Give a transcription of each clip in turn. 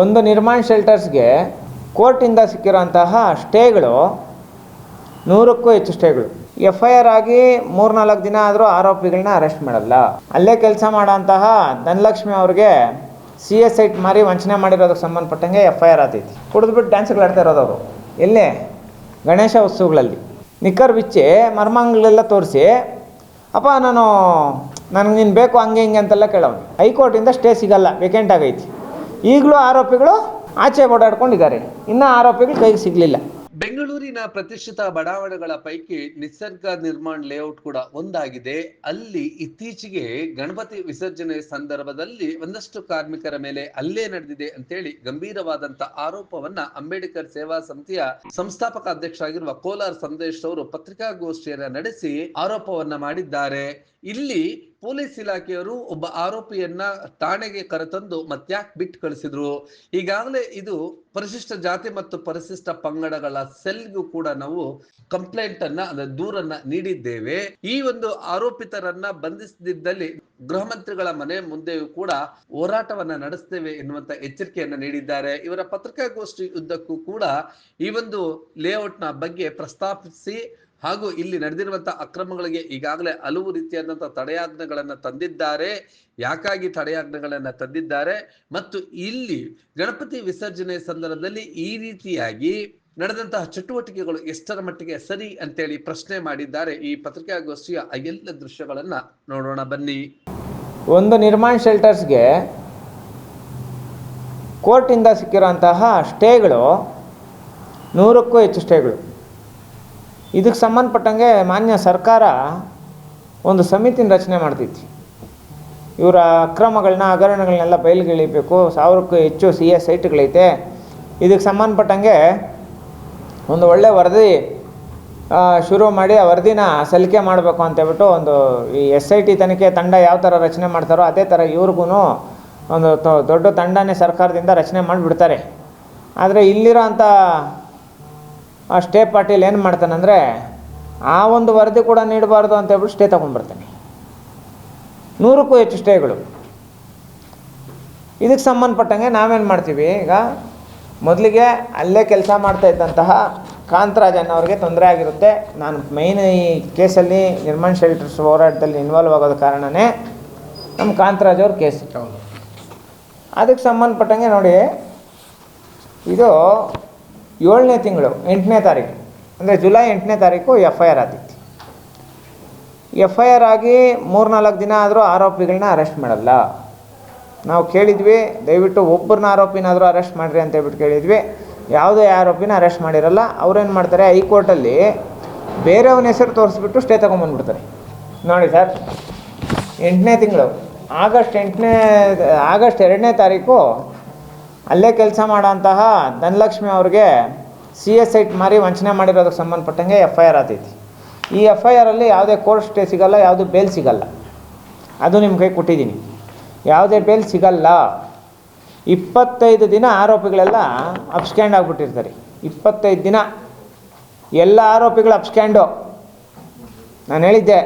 ಒಂದು ನಿರ್ಮಾಣ ಶೆಲ್ಟರ್ಸ್ಗೆ ಕೋರ್ಟಿಂದ ಸಿಕ್ಕಿರೋಂತಹ ಸ್ಟೇಗಳು ನೂರಕ್ಕೂ ಹೆಚ್ಚು ಸ್ಟೇಗಳು. ಎಫ್ ಐ ಆರ್ ಆಗಿ ಮೂರ್ನಾಲ್ಕು ದಿನ ಆದರೂ ಆರೋಪಿಗಳನ್ನ ಅರೆಸ್ಟ್ ಮಾಡಲ್ಲ. ಅಲ್ಲೇ ಕೆಲಸ ಮಾಡೋಂತಹ ಧನಲಕ್ಷ್ಮಿ ಅವ್ರಿಗೆ ಸಿ ಎಸ್ ಐಟ್ ಮಾರಿ ವಂಚನೆ ಮಾಡಿರೋದಕ್ಕೆ ಸಂಬಂಧಪಟ್ಟಂಗೆ ಎಫ್ ಐ ಆರ್ ಆತೈತಿ. ಕುಡಿದ್ಬಿಟ್ಟು ಡ್ಯಾನ್ಸ್ಗಳು ಆಡ್ತಾ ಇರೋದು ಅವರು. ಎಲ್ಲೇ ಗಣೇಶ ಉತ್ಸವಗಳಲ್ಲಿ. ನಿಕ್ಕರ್ ಬಿಚ್ಚಿ ಮರ್ಮಾಂಗಳೆಲ್ಲ ತೋರಿಸಿ, ಅಪ್ಪ, ನಾನು, ನನಗೆ ನೀನು ಬೇಕು ಹಂಗೆ ಹಿಂಗೆ ಅಂತೆಲ್ಲ ಕೇಳೋನು ಹೈಕೋರ್ಟಿಂದ ಸ್ಟೇ ಸಿಗಲ್ಲ ವೇಕೆಂಟ್ ಆಗೈತಿ. ಈಗಲೂ ಆರೋಪಿಗಳು ಆಚೆ ಓಡಾಡ್ಕೊಂಡಿದ್ದಾರೆ. ಇನ್ನೂ ಆರೋಪಿಗಳು ಕೈಗೆ ಸಿಗಲಿಲ್ಲ. ಬೆಂಗಳೂರಿನ ಪ್ರತಿಷ್ಠಿತ ಬಡಾವಣೆಗಳ ಪೈಕಿ ನಿಸರ್ಗ ನಿರ್ಮಾಣ ಲೇಔಟ್ ಕೂಡ ಒಂದಾಗಿದೆ. ಅಲ್ಲಿ ಇತ್ತೀಚೆಗೆ ಗಣಪತಿ ವಿಸರ್ಜನೆ ಸಂದರ್ಭದಲ್ಲಿ ಒಂದಷ್ಟು ಕಾರ್ಮಿಕರ ಮೇಲೆ ಅಲ್ಲೇ ನಡೆದಿದೆ ಅಂತೇಳಿ ಗಂಭೀರವಾದಂತ ಆರೋಪವನ್ನ ಅಂಬೇಡ್ಕರ್ ಸೇವಾ ಸಮಿತಿಯ ಸಂಸ್ಥಾಪಕ ಅಧ್ಯಕ್ಷ ಆಗಿರುವ ಕೋಲಾರ್ ಸಂದೇಶ್ ಅವರು ಪತ್ರಿಕಾಗೋಷ್ಠಿಯನ್ನ ನಡೆಸಿ ಆರೋಪವನ್ನ ಮಾಡಿದ್ದಾರೆ. ಇಲ್ಲಿ ಪೊಲೀಸ್ ಇಲಾಖೆಯವರು ಒಬ್ಬ ಆರೋಪಿಯನ್ನ ಠಾಣೆಗೆ ಕರೆತಂದು ಮತ್ಯಾಕ್ ಬಿಟ್ಟು ಕಳಿಸಿದ್ರು. ಈಗಾಗಲೇ ಇದು ಪರಿಶಿಷ್ಟ ಜಾತಿ ಮತ್ತು ಪರಿಶಿಷ್ಟ ಪಂಗಡಗಳ ಸೆಲ್ಗೂ ಕೂಡ ನಾವು ಕಂಪ್ಲೇಂಟ್ ಅನ್ನ ಅಂದ್ರೆ ದೂರನ್ನ ನೀಡಿದ್ದೇವೆ. ಈ ಒಂದು ಆರೋಪಿತರನ್ನ ಬಂಧಿಸದಿದ್ದಲ್ಲಿ ಗೃಹ ಮಂತ್ರಿಗಳ ಮನೆ ಮುಂದೆಯೂ ಕೂಡ ಹೋರಾಟವನ್ನ ನಡೆಸ್ತೇವೆ ಎನ್ನುವಂತ ಎಚ್ಚರಿಕೆಯನ್ನ ನೀಡಿದ್ದಾರೆ. ಇವರ ಪತ್ರಿಕಾಗೋಷ್ಠಿ ಉದ್ದಕ್ಕೂ ಕೂಡ ಈ ಒಂದು ಲೇಔಟ್ನ ಬಗ್ಗೆ ಪ್ರಸ್ತಾಪಿಸಿ ಹಾಗೂ ಇಲ್ಲಿ ನಡೆದಿರುವಂತಹ ಅಕ್ರಮಗಳಿಗೆ ಈಗಾಗಲೇ ಹಲವು ರೀತಿಯಾದಂತಹ ತಡೆಯಾಜ್ಞೆಗಳನ್ನ ತಂದಿದ್ದಾರೆ. ಯಾಕಾಗಿ ತಡೆಯಾಜ್ಞೆಗಳನ್ನ ತಂದಿದ್ದಾರೆ? ಮತ್ತು ಇಲ್ಲಿ ಗಣಪತಿ ವಿಸರ್ಜನೆ ಸಂದರ್ಭದಲ್ಲಿ ಈ ರೀತಿಯಾಗಿ ನಡೆದಂತಹ ಚಟುವಟಿಕೆಗಳು ಎಷ್ಟರ ಮಟ್ಟಿಗೆ ಸರಿ ಅಂತೇಳಿ ಪ್ರಶ್ನೆ ಮಾಡಿದ್ದಾರೆ. ಈ ಪತ್ರಿಕಾಗೋಷ್ಠಿಯ ಎಲ್ಲ ದೃಶ್ಯಗಳನ್ನ ನೋಡೋಣ ಬನ್ನಿ. ಒಂದು ನಿರ್ಮಾಣ ಶೆಲ್ಟರ್ಸ್ಗೆ ಕೋರ್ಟಿಂದ ಸಿಕ್ಕಿರೋಂತಹ ಸ್ಟೇಗಳು ನೂರಕ್ಕೂ ಹೆಚ್ಚು ಸ್ಟೇಗಳು. ಇದಕ್ಕೆ ಸಂಬಂಧಪಟ್ಟಂಗೆ ಮಾನ್ಯ ಸರ್ಕಾರ ಒಂದು ಸಮಿತಿನ ರಚನೆ ಮಾಡ್ತಿತ್ತು ಇವರ ಅಕ್ರಮಗಳನ್ನ ಹಗರಣಗಳನ್ನೆಲ್ಲ ಬಯಲುಗಳಿಬೇಕು, ಸಾವಿರಕ್ಕೂ ಹೆಚ್ಚು ಸಿ ಎಸ್ ಸೈಟ್ಗಳೈತೆ. ಇದಕ್ಕೆ ಸಂಬಂಧಪಟ್ಟಂಗೆ ಒಂದು ಒಳ್ಳೆ ವರದಿ ಶುರು ಮಾಡಿ ಆ ವರದಿನ ಸಲ್ಲಿಕೆ ಮಾಡಬೇಕು ಅಂತೇಳ್ಬಿಟ್ಟು ಒಂದು ಈ ಎಸ್ ಐ ಟಿ ತನಿಖೆ ತಂಡ ಯಾವ ಥರ ರಚನೆ ಮಾಡ್ತಾರೋ ಅದೇ ಥರ ಇವ್ರಿಗೂ ಒಂದು ದೊಡ್ಡ ತಂಡನೇ ಸರ್ಕಾರದಿಂದ ರಚನೆ ಮಾಡಿಬಿಡ್ತಾರೆ. ಆದರೆ ಇಲ್ಲಿರೋ ಅಂಥ ಆ ಸ್ಟೇ ಪಾಟೀಲ್ ಏನು ಮಾಡ್ತಾನಂದರೆ ಆ ಒಂದು ವರದಿ ಕೂಡ ನೀಡಬಾರ್ದು ಅಂತ ಹೇಳ್ಬಿಟ್ಟು ಸ್ಟೇ ತೊಗೊಂಡ್ಬರ್ತಾನೆ. ನೂರಕ್ಕೂ ಹೆಚ್ಚು ಸ್ಟೇಗಳು ಇದಕ್ಕೆ ಸಂಬಂಧಪಟ್ಟಂಗೆ ನಾವೇನು ಮಾಡ್ತೀವಿ ಈಗ ಮೊದಲಿಗೆ ಅಲ್ಲೇ ಕೆಲಸ ಮಾಡ್ತಾ ಇದ್ದಂತಹ ಕಾಂತರಾಜನ್ ಅವ್ರಿಗೆ ತೊಂದರೆ ಆಗಿರುತ್ತೆ. ನಾನು ಮೈನ್ ಈ ಕೇಸಲ್ಲಿ ನಿರ್ಮಾಣ ಶೆಲ್ಟರ್ಸ್ ಹೋರಾಟದಲ್ಲಿ ಇನ್ವಾಲ್ವ್ ಆಗೋದ ಕಾರಣನೇ ನಮ್ಮ ಕಾಂತರಾಜ್ ಅವ್ರ ಕೇಸ್ ಅದಕ್ಕೆ ಸಂಬಂಧಪಟ್ಟಂಗೆ ನೋಡಿ ಇದು ಏಳನೇ ತಿಂಗಳು, ಎಂಟನೇ ತಾರೀಕು. ಅಂದರೆ ಜುಲೈ ಎಂಟನೇ ತಾರೀಕು ಎಫ್ ಐ ಆರ್ ಆಗ್ತಿತ್ತು ಎಫ್ ಐ ಆರ್ ಆಗಿ ಮೂರ್ನಾಲ್ಕು ದಿನ ಆದರೂ ಆರೋಪಿಗಳನ್ನ ಅರೆಸ್ಟ್ ಮಾಡಲ್ಲ. ನಾವು ಕೇಳಿದ್ವಿ, ದಯವಿಟ್ಟು ಒಬ್ಬರನ್ನ ಆರೋಪಿನಾದರೂ ಅರೆಸ್ಟ್ ಮಾಡಿರಿ ಅಂತ ಹೇಳ್ಬಿಟ್ಟು ಕೇಳಿದ್ವಿ. ಯಾವುದೇ ಆರೋಪಿನ ಅರೆಸ್ಟ್ ಮಾಡಿರಲ್ಲ. ಅವ್ರೇನು ಮಾಡ್ತಾರೆ, ಹೈಕೋರ್ಟಲ್ಲಿ ಬೇರೆಯವನ ಹೆಸರು ತೋರಿಸ್ಬಿಟ್ಟು ಸ್ಟೇ ತೊಗೊಂಬಂದ್ಬಿಡ್ತಾರೆ. ನೋಡಿ ಸರ್, ಎಂಟನೇ ತಿಂಗಳು, ಆಗಸ್ಟ್ ಎಂಟನೇ, ಆಗಸ್ಟ್ ಎರಡನೇ ತಾರೀಕು ಅಲ್ಲೇ ಕೆಲಸ ಮಾಡೋಂತಹ ಧನಲಕ್ಷ್ಮಿ ಅವ್ರಿಗೆ ಸಿ ಎಸ್ ಐಟ್ ಮಾರಿ ವಂಚನೆ ಮಾಡಿರೋದಕ್ಕೆ ಸಂಬಂಧಪಟ್ಟಂಗೆ ಎಫ್ ಐ ಆರ್ ಆತೈತಿ. ಈ ಎಫ್ ಐ ಆರಲ್ಲಿ ಯಾವುದೇ ಕೋರ್ಟ್ ಸ್ಟೇ ಸಿಗಲ್ಲ, ಯಾವುದು ಬೇಲ್ ಸಿಗಲ್ಲ. ಅದು ನಿಮ್ಮ ಕೈ ಕೊಟ್ಟಿದ್ದೀನಿ ಯಾವುದೇ ಬೇಲ್ ಸಿಗಲ್ಲ. ಇಪ್ಪತ್ತೈದು ದಿನ ಆರೋಪಿಗಳೆಲ್ಲ ಅಪ್ಸ್ಕ್ಯಾಂಡ್ ಆಗಿಬಿಟ್ಟಿರ್ತಾರೆ. ಇಪ್ಪತ್ತೈದು ದಿನ ಎಲ್ಲ ಆರೋಪಿಗಳು ಅಪ್ಸ್ಕ್ಯಾಂಡು ನಾನು ಹೇಳಿದ್ದೆ,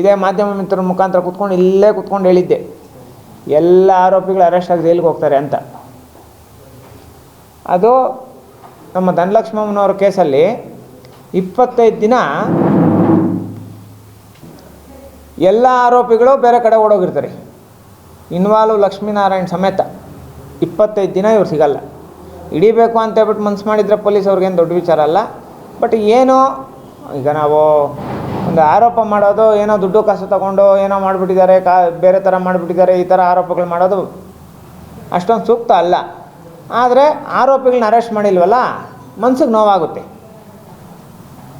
ಇದೇ ಮಾಧ್ಯಮ ಮಿತ್ರರ ಮುಖಾಂತರ ಕೂತ್ಕೊಂಡು ಇಲ್ಲೇ ಕೂತ್ಕೊಂಡು ಹೇಳಿದ್ದೆ. ಎಲ್ಲ ಆರೋಪಿಗಳು ಅರೆಸ್ಟ್ ಆಗಿ ಜೈಲಿಗೆ ಹೋಗ್ತಾರೆ ಅಂತ. ಅದು ನಮ್ಮ ಧನಲಕ್ಷ್ಮಮ್ಮನವ್ರ ಕೇಸಲ್ಲಿ ಇಪ್ಪತ್ತೈದು ದಿನ ಎಲ್ಲ ಆರೋಪಿಗಳು ಬೇರೆ ಕಡೆ ಓಡೋಗಿರ್ತಾರೆ. ಇನ್ವಾಲ್ವ್ ಲಕ್ಷ್ಮೀನಾರಾಯಣ ಸಮೇತ ಇಪ್ಪತ್ತೈದು ದಿನ ಇವ್ರು ಸಿಗಲ್ಲ. ಹಿಡಿಬೇಕು ಅಂತ ಹೇಳ್ಬಿಟ್ಟು ಮನ್ಸು ಮಾಡಿದರೆ ಪೊಲೀಸ್ ಅವ್ರಿಗೇನು ದೊಡ್ಡ ವಿಚಾರ ಅಲ್ಲ. ಬಟ್ ಏನೋ ಈಗ ನಾವು ಒಂದು ಆರೋಪ ಮಾಡೋದು, ಏನೋ ದುಡ್ಡು ಕಾಸು ತಗೊಂಡು ಏನೋ ಮಾಡಿಬಿಟ್ಟಿದ್ದಾರೆ, ಕಾ ಬೇರೆ ಥರ ಮಾಡಿಬಿಟ್ಟಿದ್ದಾರೆ, ಈ ಥರ ಆರೋಪಗಳು ಮಾಡೋದು ಅಷ್ಟೊಂದು ಸೂಕ್ತ ಅಲ್ಲ. ಆದರೆ ಆರೋಪಿಗಳನ್ನ ಅರೆಸ್ಟ್ ಮಾಡಿಲ್ವಲ್ಲ ಮನಸ್ಸಿಗೆ ನೋವಾಗುತ್ತೆ.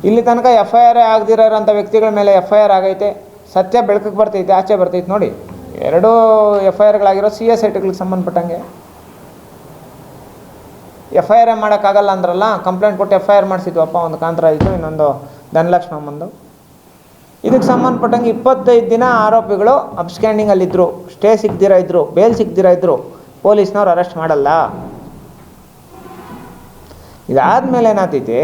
ಇಲ್ಲಿ ತನಕ ಎಫ್ ಐ ಆರ್ ಆಗದಿರೋಂಥ ವ್ಯಕ್ತಿಗಳ ಮೇಲೆ ಎಫ್ ಐ ಆರ್ ಆಗೈತೆ, ಸತ್ಯ ಬೆಳಕಿಗೆ ಬರ್ತೈತೆ, ಆಚೆ ಬರ್ತೈತೆ ನೋಡಿ. ಎರಡೂ ಎಫ್ ಐ ಆರ್ಗಳಾಗಿರೋ ಸಿ ಎಸ್ ಐಟಿಗಳಿಗೆ ಸಂಬಂಧಪಟ್ಟಂಗೆ. ಎಫ್ ಐ ಆರ್ ಮಾಡೋಕ್ಕಾಗಲ್ಲ ಅಂದ್ರಲ್ಲ, ಕಂಪ್ಲೇಂಟ್ ಕೊಟ್ಟು ಎಫ್ ಐ ಆರ್ ಮಾಡಿಸಿದ್ವಪ್ಪ, ಒಂದು ಕಾಂತರಾಜಿತು ಇನ್ನೊಂದು ಧನಲಕ್ಷ್ಮಮ್ಮಂದು ಇದಕ್ಕೆ ಸಂಬಂಧಪಟ್ಟಂಗೆ ಇಪ್ಪತ್ತೈದು ದಿನ ಆರೋಪಿಗಳು ಅಬ್ಸ್ಕ್ಯಾಂಡಿಂಗಲ್ಲಿದ್ದರು ಸ್ಟೇ ಸಿಗ್ದಿರ ಇದ್ದರು ಬೇಲ್ ಸಿಗ್ದಿರ ಇದ್ದರು ಪೊಲೀಸ್ನವ್ರು ಅರೆಸ್ಟ್ ಮಾಡಲ್ಲ. ಇದಾದಮೇಲೆ ಏನಾಗ್ತೈತಿ?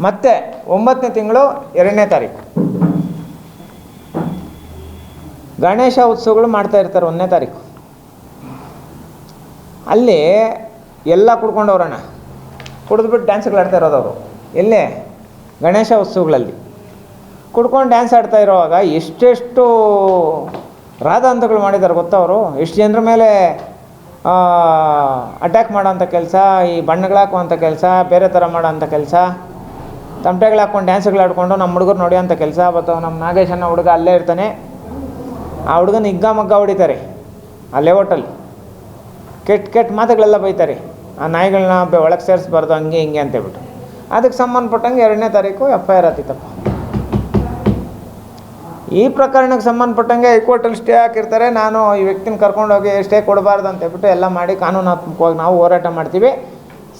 ಮತ್ತೆ ಒಂಬತ್ತನೇ ತಿಂಗಳು ಎರಡನೇ ತಾರೀಕು. ಗಣೇಶ ಉತ್ಸವಗಳು ಮಾಡ್ತಾ ಇರ್ತಾರೆ ಒಂದನೇ ತಾರೀಕು. ಅಲ್ಲಿ ಎಲ್ಲ ಕುಡ್ಕೊಂಡವ್ರಣ್ಣ ಕುಡಿದ್ಬಿಟ್ಟು ಡ್ಯಾನ್ಸ್ಗಳು ಆಡ್ತಾ ಇರೋದು ಅವರು. ಎಲ್ಲೇ? ಗಣೇಶ ಉತ್ಸವಗಳಲ್ಲಿ. ಕುಡ್ಕೊಂಡು ಡ್ಯಾನ್ಸ್ ಆಡ್ತಾ ಇರೋವಾಗ ಎಷ್ಟೆಷ್ಟು ರಾಧಾಂತಗಳು ಮಾಡಿದ್ದಾರೆ ಗೊತ್ತಾ ಅವರು? ಎಷ್ಟು ಜನರ ಮೇಲೆ ಅಟ್ಯಾಕ್ ಮಾಡೋಂಥ ಕೆಲಸ, ಈ ಬಣ್ಣಗಳು ಹಾಕುವಂಥ ಕೆಲಸ, ಬೇರೆ ಥರ ಮಾಡೋಂಥ ಕೆಲಸ ತಮಟೆಗಳು ಹಾಕ್ಕೊಂಡು ಡ್ಯಾನ್ಸ್ಗಳು ಆಡ್ಕೊಂಡು ನಮ್ಮ ಹುಡುಗರು ನೋಡಿಯೋಂಥ ಕೆಲಸ ಮತ್ತು ನಮ್ಮ ನಾಗೇಶ್ ಅನ್ನೋ ಹುಡುಗ ಅಲ್ಲೇ ಇರ್ತಾನೆ. ಆ ಹುಡುಗನ ಹಿಗ್ಗ ಮಗ್ಗ ಹೊಡಿತಾರೆ, ಅಲ್ಲೇ ಹೋಟಲ್. ಕೆಟ್ಟ ಕೆಟ್ಟ ಮಾತುಗಳೆಲ್ಲ ಬೈತಾರೆ, ಆ ನಾಯಿಗಳನ್ನ ಒಳಗೆ ಸೇರಿಸ್ಬಾರ್ದು, ಹಂಗೆ ಹಿಂಗೆ ಅಂತೇಳ್ಬಿಟ್ಟು ಅದಕ್ಕೆ ಸಂಬಂಧಪಟ್ಟಂಗೆ ಎರಡನೇ ತಾರೀಕು ಎಫ್ ಐ ಆರ್ ಆತಿತ್ತಪ್ಪ. ಈ ಪ್ರಕರಣಕ್ಕೆ ಸಂಬಂಧಪಟ್ಟಂಗೆ ಹೈಕೋರ್ಟಲ್ಲಿ ಸ್ಟೇ ಹಾಕಿರ್ತಾರೆ. ನಾನು ಈ ವ್ಯಕ್ತಿನ ಕರ್ಕೊಂಡೋಗಿ ಸ್ಟೇ ಕೊಡಬಾರ್ದು ಅಂತ ಹೇಳ್ಬಿಟ್ಟು ಎಲ್ಲ ಮಾಡಿ ಕಾನೂನಾತ್ಮಕವಾಗಿ ನಾವು ಹೋರಾಟ ಮಾಡ್ತೀವಿ.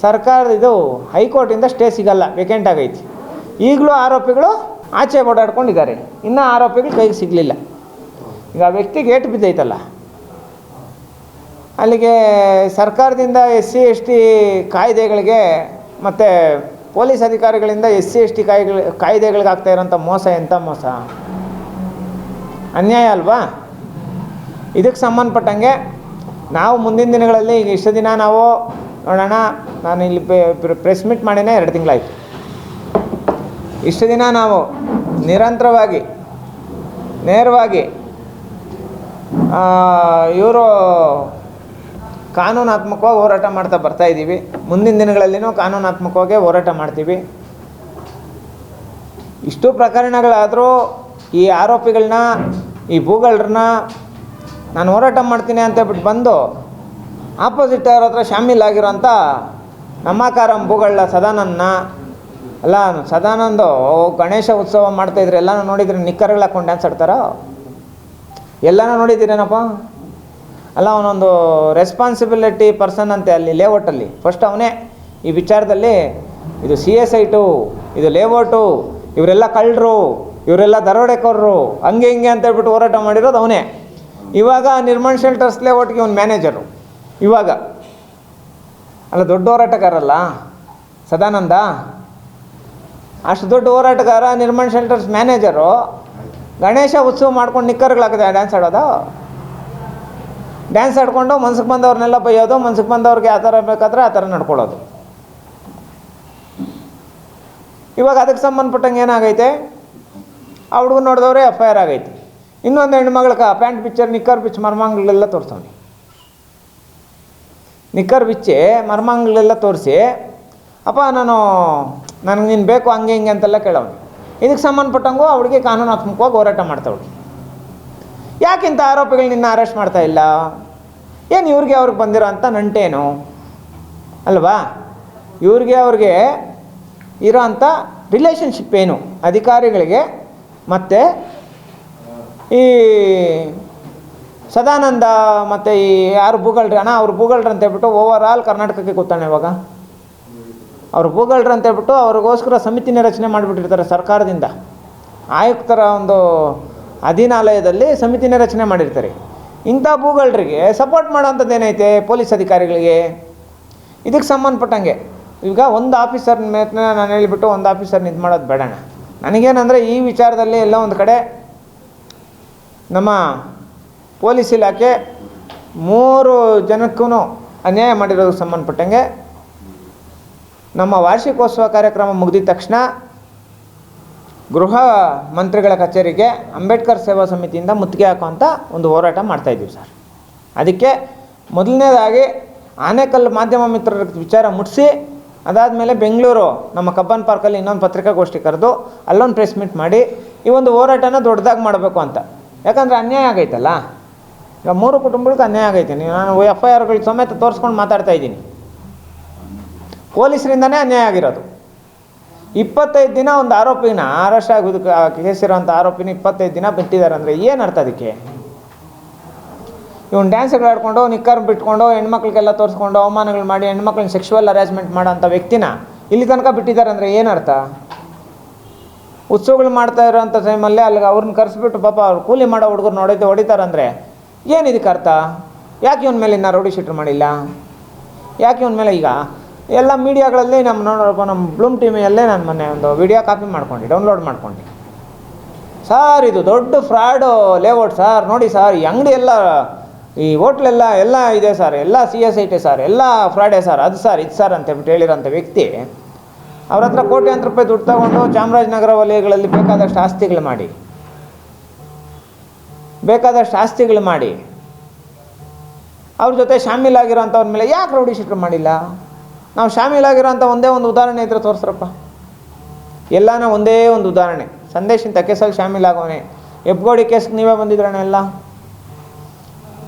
ಸರ್ಕಾರ ಇದು ಹೈಕೋರ್ಟಿಂದ ಸ್ಟೇ ಸಿಗಲ್ಲ ವೇಕೆಂಟ್ ಆಗೈತಿ. ಈಗಲೂ ಆರೋಪಿಗಳು ಆಚೆ ಓಡಾಡ್ಕೊಂಡಿದ್ದಾರೆ. ಇನ್ನೂ ಆರೋಪಿಗಳು ಕೈಗೆ ಸಿಗಲಿಲ್ಲ. ಈಗ ಆ ವ್ಯಕ್ತಿಗೆ ಏಟು ಬಿದ್ದೈತಲ್ಲ. ಅಲ್ಲಿಗೆ ಸರ್ಕಾರದಿಂದ ಎಸ್ ಸಿ, ಎಸ್ ಟಿ ಕಾಯ್ದೆಗಳಿಗೆ ಮತ್ತು ಪೊಲೀಸ್ ಅಧಿಕಾರಿಗಳಿಂದ ಎಸ್ ಸಿ, ಎಸ್ ಟಿ ಕಾಯ್ದೆ ಕಾಯ್ದೆಗಳಿಗೆ ಆಗ್ತಾ ಇರೋಂಥ ಮೋಸ ಎಂಥ ಮೋಸ? ಅನ್ಯಾಯ ಅಲ್ವಾ? ಇದಕ್ಕೆ ಸಂಬಂಧಪಟ್ಟಂಗೆ ನಾವು ಮುಂದಿನ ದಿನಗಳಲ್ಲಿ ಈಗ ಇಷ್ಟು ದಿನ ನಾವು ನೋಡೋಣ, ನಾನು ಇಲ್ಲಿ ಪ್ರೆಸ್ ಮೀಟ್ ಮಾಡಿನೇ ಎರಡು ತಿಂಗಳಾಯಿತು. ಇಷ್ಟು ದಿನ ನಾವು ನಿರಂತರವಾಗಿ, ನೇರವಾಗಿ ಇವರು ಕಾನೂನಾತ್ಮಕವಾಗಿ ಹೋರಾಟ ಮಾಡ್ತಾ ಬರ್ತಾ ಇದ್ದೀವಿ. ಮುಂದಿನ ದಿನಗಳಲ್ಲಿನೂ ಕಾನೂನಾತ್ಮಕವಾಗಿ ಹೋರಾಟ ಮಾಡ್ತೀವಿ. ಇಷ್ಟು ಪ್ರಕರಣಗಳಾದರೂ ಈ ಆರೋಪಿಗಳನ್ನ ಈ ಭೂಗಳ್ರನ್ನ ನಾನು ಹೋರಾಟ ಮಾಡ್ತೀನಿ ಅಂತ ಹೇಳ್ಬಿಟ್ಟು ಬಂದು ಆಪೋಸಿಟ್ ಅವ್ರ ಹತ್ರ ಶಾಮೀಲಾಗಿರೋಂಥ ನಮ್ಮಕಾರಂ ಭೂಗಳ ಸದಾನಂದನ, ಅಲ್ಲ ಸದಾನಂದು ಗಣೇಶ ಉತ್ಸವ ಮಾಡ್ತಾಯಿದ್ರೆ ಎಲ್ಲನೂ ನೋಡಿದ್ರೆ ನಿಕ್ಕರ್ಗಳು ಹಾಕೊಂಡು ಡ್ಯಾನ್ಸ್ ಆಡ್ತಾರೋ? ಎಲ್ಲನೂ ನೋಡಿದ್ದೀರೇನಪ್ಪ? ಅಲ್ಲ ಅವನೊಂದು ರೆಸ್ಪಾನ್ಸಿಬಿಲಿಟಿ ಪರ್ಸನ್ ಅಂತೆ ಅಲ್ಲಿ ಲೇಔಟಲ್ಲಿ ಫಸ್ಟ್ ಅವನೇ ಈ ವಿಚಾರದಲ್ಲಿ ಇದು ಸಿ ಎಸ್ ಐಟು ಇದು ಲೇಔಟು ಇವರೆಲ್ಲ ಕಳ್ಳರು. ಇವರೆಲ್ಲ ದರೋಡೆಕೋರರು ಹಂಗೆ ಹಿಂಗೆ ಅಂತ ಹೇಳ್ಬಿಟ್ಟು ಹೋರಾಟ ಮಾಡಿರೋದು ಅವನೇ. ಇವಾಗ ನಿರ್ಮಾಣ ಶೆಲ್ಟರ್ಸ್ ಲೇಔಟ್ಗೆ ಅವ್ನು ಮ್ಯಾನೇಜರು ಇವಾಗ. ಅಲ್ಲ, ದೊಡ್ಡ ಹೋರಾಟಗಾರಲ್ಲ? ಸದಾನಂದ? ಅಷ್ಟು ದೊಡ್ಡ ಹೋರಾಟಗಾರ, ನಿರ್ಮಾಣ ಶೆಲ್ಟರ್ಸ್ ಮ್ಯಾನೇಜರು ಗಣೇಶ ಉತ್ಸವ ಮಾಡ್ಕೊಂಡು ನಿಕ್ಕರ್ಗಳಾಗಿದೆ ಡ್ಯಾನ್ಸ್ ಆಡೋದು? ಡ್ಯಾನ್ಸ್ ಆಡ್ಕೊಂಡು ಮನ್ಸಿಗೆ ಬಂದವ್ರನ್ನೆಲ್ಲ ಬೈಯೋದು, ಮನ್ಸಿಗೆ ಬಂದವ್ರಿಗೆ ಯಾವ ಥರ ಬೇಕಾದ್ರೆ ಆ ಥರ ನಡ್ಕೊಳ್ಳೋದು. ಇವಾಗ ಅದಕ್ಕೆ ಸಂಬಂಧಪಟ್ಟಂಗೆ ಏನಾಗೈತೆ? ಆ ಹುಡುಗನ ನೋಡಿದವ್ರೆ ಎಫ್ ಐ ಆರ್ ಆಗೈತಿ ಇನ್ನೊಂದು ಹೆಣ್ಮಗಳಿಗೆ ಪ್ಯಾಂಟ್ ಪಿಚ್ಚರ್, ನಿಕ್ಕರ್ ಪಿಚ್ ಮರ್ಮಾಂಗಳೆಲ್ಲ ತೋರಿಸವ್ನಿ. ನಿಕ್ಕರ್ ಬಿಚ್ಚಿ ಮರ್ಮಾಂಗಳೆಲ್ಲ ತೋರಿಸಿ, ಅಪ್ಪ, ನಾನು ನನಗೆ ನೀನು ಬೇಕು ಹಂಗೆ ಹಿಂಗೆ ಅಂತೆಲ್ಲ ಕೇಳವ್ನಿ. ಇದಕ್ಕೆ ಸಂಬಂಧಪಟ್ಟಂಗೂ ಅವಳಿಗೆ ಹುಡುಗಿ ಕಾನೂನಾತ್ಮಕವಾಗಿ ಹೋರಾಟ ಮಾಡ್ತಾವಳು. ಯಾಕಿಂತ ಆರೋಪಿಗಳು ನಿನ್ನ ಅರೆಸ್ಟ್ ಮಾಡ್ತಾ ಇಲ್ಲ? ಏನು ಇವ್ರಿಗೆ ಅವ್ರಿಗೆ ಬಂದಿರೋ ಅಂಥ ನಂಟೇನು? ಅಲ್ವಾ? ಇವ್ರಿಗೆ ಅವ್ರಿಗೆ ಇರೋ ಅಂಥ ರಿಲೇಷನ್ಶಿಪ್ ಏನು? ಅಧಿಕಾರಿಗಳಿಗೆ ಮತ್ತು ಈ ಸದಾನಂದ ಮತ್ತು ಈ ಯಾರು ಭೂಗಳ್ರಿ? ಅಣ್ಣ, ಅವ್ರು ಭೂಗಳ್ರಿ ಅಂತ ಹೇಳ್ಬಿಟ್ಟು ಓವರ್ ಆಲ್ ಕರ್ನಾಟಕಕ್ಕೆ ಗೊತ್ತಾನೆ ಇವಾಗ. ಅವ್ರು ಭೂಗಳ್ರಿ ಅಂತ ಹೇಳ್ಬಿಟ್ಟು ಅವ್ರಿಗೋಸ್ಕರ ಸಮಿತಿನ ರಚನೆ ಮಾಡಿಬಿಟ್ಟಿರ್ತಾರೆ ಸರ್ಕಾರದಿಂದ. ಆಯುಕ್ತರ ಒಂದು ಅಧೀನಾಲಯದಲ್ಲಿ ಸಮಿತಿನ ರಚನೆ ಮಾಡಿರ್ತಾರೆ. ಇಂಥ ಭೂಗಳ್ರಿಗೆ ಸಪೋರ್ಟ್ ಮಾಡೋವಂಥದ್ದು ಏನೈತೆ ಪೊಲೀಸ್ ಅಧಿಕಾರಿಗಳಿಗೆ? ಇದಕ್ಕೆ ಸಂಬಂಧಪಟ್ಟಂಗೆ. ಈಗ ಒಂದು ಆಫೀಸರ್ನ ಮೇಲೆ ನಾನು ಹೇಳಿಬಿಟ್ಟು ಒಂದು ಆಫೀಸರ್ನ ಇದು ಮಾಡೋದು ಬೇಡಣ ನನಗೇನಂದರೆ ಈ ವಿಚಾರದಲ್ಲಿ ಎಲ್ಲ ಒಂದು ಕಡೆ ನಮ್ಮ ಪೊಲೀಸ್ ಇಲಾಖೆ ಮೂರು ಜನಕ್ಕೂ ಅನ್ಯಾಯ ಮಾಡಿರೋದಕ್ಕೆ ಸಂಬಂಧಪಟ್ಟಂಗೆ ನಮ್ಮ ವಾರ್ಷಿಕೋತ್ಸವ ಕಾರ್ಯಕ್ರಮ ಮುಗಿದಿದ ತಕ್ಷಣ ಗೃಹ ಮಂತ್ರಿಗಳ ಕಚೇರಿಗೆ ಅಂಬೇಡ್ಕರ್ ಸೇವಾ ಸಮಿತಿಯಿಂದ ಮುತ್ತಿಗೆ ಹಾಕುವಂಥ ಒಂದು ಹೋರಾಟ ಮಾಡ್ತಾಯಿದ್ದೀವಿ ಸರ್. ಅದಕ್ಕೆ ಮೊದಲನೇದಾಗಿ ಆನೇಕಲ್ ಮಾಧ್ಯಮ ಮಿತ್ರರ ವಿಚಾರ ಮುಟ್ಟಿಸಿ ಅದಾದಮೇಲೆ ಬೆಂಗಳೂರು, ನಮ್ಮ ಕಬ್ಬನ್ ಪಾರ್ಕಲ್ಲಿ ಇನ್ನೊಂದು ಪತ್ರಿಕಾಗೋಷ್ಠಿ ಕರೆದು ಅಲ್ಲೊಂದು ಪ್ರೆಸ್ ಮೀಟ್ ಮಾಡಿ ಈ ಒಂದು ಹೋರಾಟನ ದೊಡ್ಡದಾಗಿ ಮಾಡಬೇಕು ಅಂತ. ಯಾಕಂದರೆ ಅನ್ಯಾಯ ಆಗೈತಲ್ಲ? ಈಗ ಮೂರು ಕುಟುಂಬಗಳಿಗೆ ಅನ್ಯಾಯ ಆಗೈತೆ. ನೀವು ನಾನು ಎಫ್ ಐ ಆರ್ಗಳು ಸಮೇತ ತೋರಿಸ್ಕೊಂಡು ಮಾತಾಡ್ತಾ ಇದ್ದೀನಿ. ಪೊಲೀಸರಿಂದನೇ ಅನ್ಯಾಯ ಆಗಿರೋದು. ಇಪ್ಪತ್ತೈದು ದಿನ ಒಂದು ಆರೋಪಿನ ಅರೆಸ್ಟ್ ಆಗೋದು ಕೇಸಿರೋ ಅಂಥ ಆರೋಪಿನ ಇಪ್ಪತ್ತೈದು ದಿನ ಬಿಟ್ಟಿದ್ದಾರೆ ಅಂದರೆ ಏನು ಅರ್ಥ ಅದಕ್ಕೆ? ಇವನು ಡ್ಯಾನ್ಸ್ಗಳು ಆಡ್ಕೊಂಡು ನಿಕ್ಕರ್ ಬಿಟ್ಕೊಂಡು, ಹೆಣ್ಮಕ್ಳಿಗೆಲ್ಲ ತೋರಿಸ್ಕೊಂಡು, ಅವಮಾನಗಳು ಮಾಡಿ, ಹೆಣ್ಮಕ್ಳನ್ನ ಸೆಕ್ಷುವಲ್ ಅರೇಂಜ್ಮೆಂಟ್ ಮಾಡೋಂಥ ವ್ಯಕ್ತಿನ ಇಲ್ಲಿ ತನಕ ಬಿಟ್ಟಿದ್ದಾರೆ ಅಂದರೆ ಏನು ಅರ್ಥ? ಉತ್ಸವಗಳು ಮಾಡ್ತಾ ಇರೋಂಥ ಟೈಮಲ್ಲೇ ಅಲ್ಲಿಗೆ ಅವ್ರನ್ನ ಕರೆಸ್ಬಿಟ್ಟು ಪಾಪ ಅವ್ರು ಕೂಲಿ ಮಾಡೋ ಹುಡುಗರು ನೋಡಿದ್ದು ಹೊಡಿತಾರಂದರೆ ಏನು ಇದಕ್ಕೆ ಅರ್ಥ? ಯಾಕೆ ಇವನ ಮೇಲೆ ಇನ್ನು ರೌಡಿ ಶೀಟ್ರ್ ಮಾಡಿಲ್ಲ? ಯಾಕೆ ಇವನ ಮೇಲೆ ಈಗ? ಎಲ್ಲ ಮೀಡಿಯಾಗಳಲ್ಲಿ ನಮ್ಮ ನೋಡಪ್ಪ ನಮ್ಮ ಬ್ಲೂಮ್ ಟಿವಿಯಲ್ಲೇ ನಾನು ಮೊನ್ನೆ ಒಂದು ವಿಡಿಯೋ ಕಾಪಿ ಮಾಡ್ಕೊಂಡು, ಡೌನ್ಲೋಡ್ ಮಾಡ್ಕೊಂಡು. ಸರ್ ಇದು ದೊಡ್ಡ ಫ್ರಾಡು ಲೇಔಟ್ ಸರ್, ನೋಡಿ ಸರ್, ಈ ಅಂಗಡಿ ಎಲ್ಲ ಈ ಹೋಟ್ಲೆಲ್ಲ ಎಲ್ಲ ಇದೆ ಸರ್, ಎಲ್ಲ C S I T sir, ಎಲ್ಲ ಫ್ರಾಡೆ ಸರ್, ಅದು ಸರ್, ಇದು ಸರ್ ಅಂತ ಹೇಳಿರೋಂಥ ವ್ಯಕ್ತಿ ಅವ್ರ ಹತ್ರ ಕೋಟ್ಯಾಂತರ ರೂಪಾಯಿ ದುಡ್ಡು ತಗೊಂಡು ಚಾಮರಾಜನಗರ ವಲಯಗಳಲ್ಲಿ ಬೇಕಾದಷ್ಟು ಆಸ್ತಿಗಳು ಮಾಡಿ. ಬೇಕಾದಷ್ಟು ಆಸ್ತಿಗಳು ಮಾಡಿ. ಅವ್ರ ಜೊತೆ ಶಾಮೀಲಾಗಿರೋಂಥವ್ರ ಮೇಲೆ ಯಾಕೆ ರೌಡಿ ಶೀಟ್ರ್ ಮಾಡಿಲ್ಲ? ನಾವು ಶಾಮೀಲಾಗಿರೋಂಥ ಒಂದೇ ಒಂದು ಉದಾಹರಣೆ ಇದ್ರೆ ತೋರಿಸ್ರಪ್ಪ. ಎಲ್ಲಾನ ಒಂದೇ ಒಂದು ಉದಾಹರಣೆ. ಸಂದೇಶಿನ ಇಂಥ ಕೇಸಲ್ಲಿ ಶಾಮೀಲಾಗವನೆ. ಎಬ್ಗೋಡಿ ಕೇಸ್ಗೆ ನೀವೇ ಬಂದಿದ್ರಣ ಎಲ್ಲ?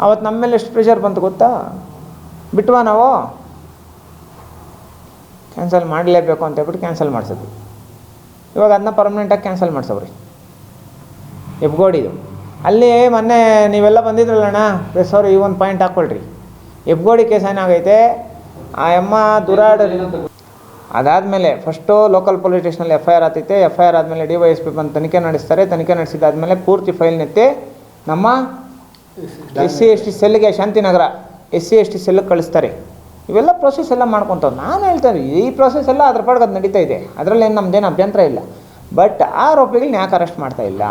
ಅವತ್ತು ನಮ್ಮ ಮೇಲೆ ಎಷ್ಟು ಪ್ರೆಷರ್ ಬಂತು ಗೊತ್ತಾ? ಬಿಟ್ವಾ ನಾವು? ಕ್ಯಾನ್ಸಲ್ ಮಾಡಲೇಬೇಕು ಅಂತ ಹೇಳ್ಬಿಟ್ಟು ಕ್ಯಾನ್ಸಲ್ ಮಾಡಿಸಿದ್ವಿ. ಇವಾಗ ಅದನ್ನ ಪರ್ಮನೆಂಟಾಗಿ ಕ್ಯಾನ್ಸಲ್ ಮಾಡಿಸವ್ರಿ. ಎಬ್ಗೋಡಿದು. ಅಲ್ಲಿ ಮೊನ್ನೆ ನೀವೆಲ್ಲ ಬಂದಿದ್ರಲ್ಲಣ್ಣ ಸಾರಿ ಈ ಒಂದು ಪಾಯಿಂಟ್ ಹಾಕ್ಕೊಳ್ರಿ ಎಬ್ಗೋಡಿ ಕೇಸ್ ಏನಾಗೈತೆ? ಆ ಅಮ್ಮ ದುರಾಡ ಅದಾದಮೇಲೆ ಫಸ್ಟು ಲೋಕಲ್ ಪೊಲೀಸ್ ಸ್ಟೇಷನಲ್ಲಿ ಎಫ್ ಐ ಆರ್ ಆತೈತೆ ಎಫ್ ಐ ಆರ್ ಆದಮೇಲೆ ಡಿ ವೈ ಎಸ್ ಪಿ ಬಂದು ತನಿಖೆ ನಡೆಸ್ತಾರೆ. ತನಿಖೆ ನಡೆಸಿದಾದ್ಮೇಲೆ ಪೂರ್ತಿ ಫೈಲ್ನೆತ್ತಿ ನಮ್ಮ S C S T ಸೆಲ್ಗೆ Shantinagar S C S T ಸೆಲ್ಗೆ ಕಳಿಸ್ತಾರೆ. ಇವೆಲ್ಲ ಪ್ರೊಸೆಸ್ ಎಲ್ಲ ಮಾಡ್ಕೊತಾವೆ ನಾನು ಹೇಳ್ತೇನೆ ಈ ಪ್ರೊಸೆಸ್ ಎಲ್ಲ ಅದ್ರ ಪಾಡ್ಗೆ ಅದು ನಡೀತಾ ಇದೆ. ಅದರಲ್ಲೇನು ನಮ್ದೇನು ಅಭ್ಯಂತರ ಇಲ್ಲ. ಬಟ್ ಆರೋಪಿಗಳನ್ನ ಯಾಕೆ ಅರೆಸ್ಟ್ ಮಾಡ್ತಾ ಇಲ್ಲ?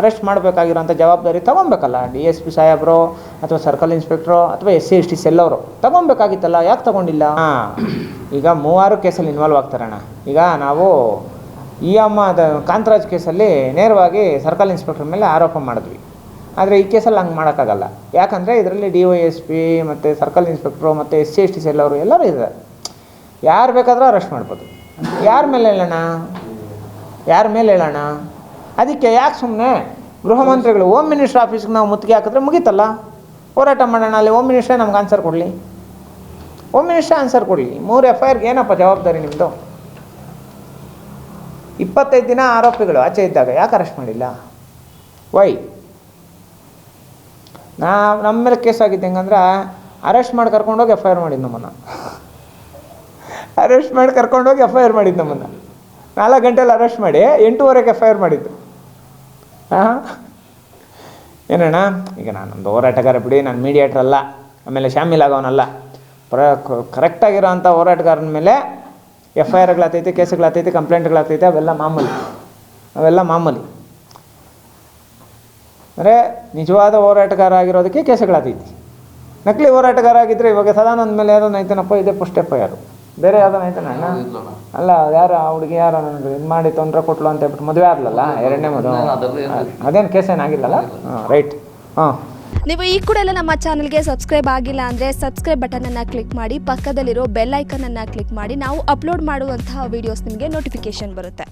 ಅರೆಸ್ಟ್ ಮಾಡಬೇಕಾಗಿರೋಂಥ ಜವಾಬ್ದಾರಿ ತೊಗೊಬೇಕಲ್ಲ? ಡಿ ಎಸ್ ಪಿ ಸಾಹೇಬರು ಅಥವಾ ಸರ್ಕಲ್ ಇನ್ಸ್ಪೆಕ್ಟ್ರು ಅಥವಾ S C S T cell ಅವರು. ತೊಗೊಬೇಕಾಗಿತ್ತಲ್ಲ ಯಾಕೆ ತೊಗೊಂಡಿಲ್ಲ? ಹಾಂ. ಈಗ ಮೂವಾರು ಕೇಸಲ್ಲಿ ಇನ್ವಾಲ್ವ್ ಆಗ್ತಾರಣ್ಣ ಈಗ ನಾವು ಈ ಅಮ್ಮ ಕಾಂತರಾಜ್ ಕೇಸಲ್ಲಿ ನೇರವಾಗಿ ಸರ್ಕಲ್ ಇನ್ಸ್ಪೆಕ್ಟರ್ ಮೇಲೆ ಆರೋಪ ಮಾಡಿದ್ವಿ. ಆದರೆ ಈ ಕೇಸಲ್ಲಿ ಹಂಗೆ ಮಾಡೋಕ್ಕಾಗಲ್ಲ. ಯಾಕಂದರೆ ಇದರಲ್ಲಿ ಡಿ ವೈ ಎಸ್ ಪಿ ಮತ್ತು ಸರ್ಕಲ್ ಇನ್ಸ್ಪೆಕ್ಟ್ರು ಮತ್ತು S C S T C ಎಲ್ಲವರು ಎಲ್ಲರೂ ಇದ್ದಾರೆ. ಯಾರು ಬೇಕಾದರೂ ಅರೆಸ್ಟ್ ಮಾಡ್ಬೋದು. ಯಾರ ಮೇಲೆ ಹೇಳೋಣ? ಯಾರ ಮೇಲೆ ಹೇಳೋಣ? ಅದಕ್ಕೆ ಯಾಕೆ ಸುಮ್ಮನೆ ಗೃಹ ಮಂತ್ರಿಗಳು ಹೋಮ್ ಮಿನಿಸ್ಟರ್ ಆಫೀಸ್ಗೆ ನಾವು ಮುತ್ತಿಗೆ ಹಾಕಿದ್ರೆ ಮುಗೀತಲ್ಲ? ಹೋರಾಟ ಮಾಡೋಣ, ಅಲ್ಲಿ ಹೋಮ್ ಮಿನಿಸ್ಟ್ರೇ ನಮ್ಗೆ ಆನ್ಸರ್ ಕೊಡಲಿ. ಹೋಮ್ ಮಿನಿಸ್ಟ್ರೇ ಆನ್ಸರ್ ಕೊಡಲಿ. ಮೂರು ಎಫ್ ಐ ಆರ್ಗೆ ಏನಪ್ಪ ಜವಾಬ್ದಾರಿ ನಿಮ್ಮದು ಇಪ್ಪತ್ತೈದು ದಿನ ಆರೋಪಿಗಳು ಆಚೆ ಇದ್ದಾಗ ಯಾಕೆ ಅರೆಸ್ಟ್ ಮಾಡಿಲ್ಲ? ವೈ ನಾ ನಮ್ಮ ಮೇಲೆ ಕೇಸ್ ಆಗಿದ್ದು ಹೆಂಗಂದ್ರೆ ಅರೆಸ್ಟ್ ಮಾಡಿ ಕರ್ಕೊಂಡೋಗಿ ಎಫ್ ಐ ಆರ್ ಮಾಡಿದ್ದು ನಮ್ಮನ್ನು. ಅರೆಸ್ಟ್ ಮಾಡಿ ಕರ್ಕೊಂಡೋಗಿ ಎಫ್ ಐ ಆರ್ ಮಾಡಿದ್ದು ನಮ್ಮನ್ನು. ನಾಲ್ಕು ಗಂಟೆಯಲ್ಲಿ ಅರೆಸ್ಟ್ ಮಾಡಿ ಎಂಟೂವರೆಗೆ ಎಫ್ ಐ ಆರ್ ಮಾಡಿದ್ದು. ಹಾಂ ಏನಣ್ಣ? ಈಗ ನಾನು ನಾನೊಂದು ಹೋರಾಟಗಾರ ಬಿಡಿ, ನಾನು ಮೀಡಿಯೇಟ್ರ್ ಅಲ್ಲ, ಆಮೇಲೆ ಶಾಮೀಲಾಗೋನಲ್ಲ ಪ್ರ ಕರೆಕ್ಟಾಗಿರೋ ಅಂಥ ಹೋರಾಟಗಾರನ ಮೇಲೆ ಎಫ್ ಐ ಆರ್ಗಳಾಗ್ತೈತಿ ಕೇಸುಗಳಾಗ್ತೈತಿ ಕಂಪ್ಲೇಂಟ್ಗಳಾಗ್ತೈತಿ ಅವೆಲ್ಲ ಮಾಮೂಲಿ. ಅವೆಲ್ಲ ಮಾಮೂಲಿ. ಅಂದರೆ ನಿಜವಾದ ಹೋರಾಟಗಾರ ಆಗಿರೋದಕ್ಕೆ ಕೇಸುಗಳಾಗ್ತೈತಿ ನಕಲಿ ಹೋರಾಟಗಾರ ಆಗಿದ್ದರೆ ಇವಾಗ ಸದಾನಂದ ಮೇಲೆ ಯಾರೋ ನೈತನಪ್ಪ ಇದೆ ಪುಷ್ಟೆಪ್ಪ ಯಾರು? ಬೇರೆ ಯಾವುದೋ ನೈತನ ಅಣ್ಣ? ಅಲ್ಲ ಯಾರು ಆ ಹುಡುಗಿ ಯಾರು ನನಗೆ ಇದು ಮಾಡಿ ತೊಂದರೆ ಕೊಟ್ಲು ಅಂತ ಹೇಳ್ಬಿಟ್ಟು ಮದುವೆ ಆಗಲಲ್ಲ? ಎರಡನೇ ಮದುವೆ. ಅದೇನು ಕೇಸ್ ಏನಾಗಿಲ್ಲಲ್ಲ ಹಾಂ ರೈಟ್. ಹಾಂ. ನೀವು ಈ ಕೂಡ ಎಲ್ಲ ನಮ್ಮ ಚಾನಲ್ಗೆ ಸಬ್ಸ್ಕ್ರೈಬ್ ಆಗಿಲ್ಲ ಅಂದರೆ ಸಬ್ಸ್ಕ್ರೈಬ್ ಬಟನನ್ನು ಕ್ಲಿಕ್ ಮಾಡಿ ಪಕ್ಕದಲ್ಲಿರೋ ಬೆಲ್ ಐಕನನ್ನು ಕ್ಲಿಕ್ ಮಾಡಿ ನಾವು ಅಪ್ಲೋಡ್ ಮಾಡುವಂತಹ ವೀಡಿಯೋಸ್ ನಿಮಗೆ ನೋಟಿಫಿಕೇಶನ್ ಬರುತ್ತೆ.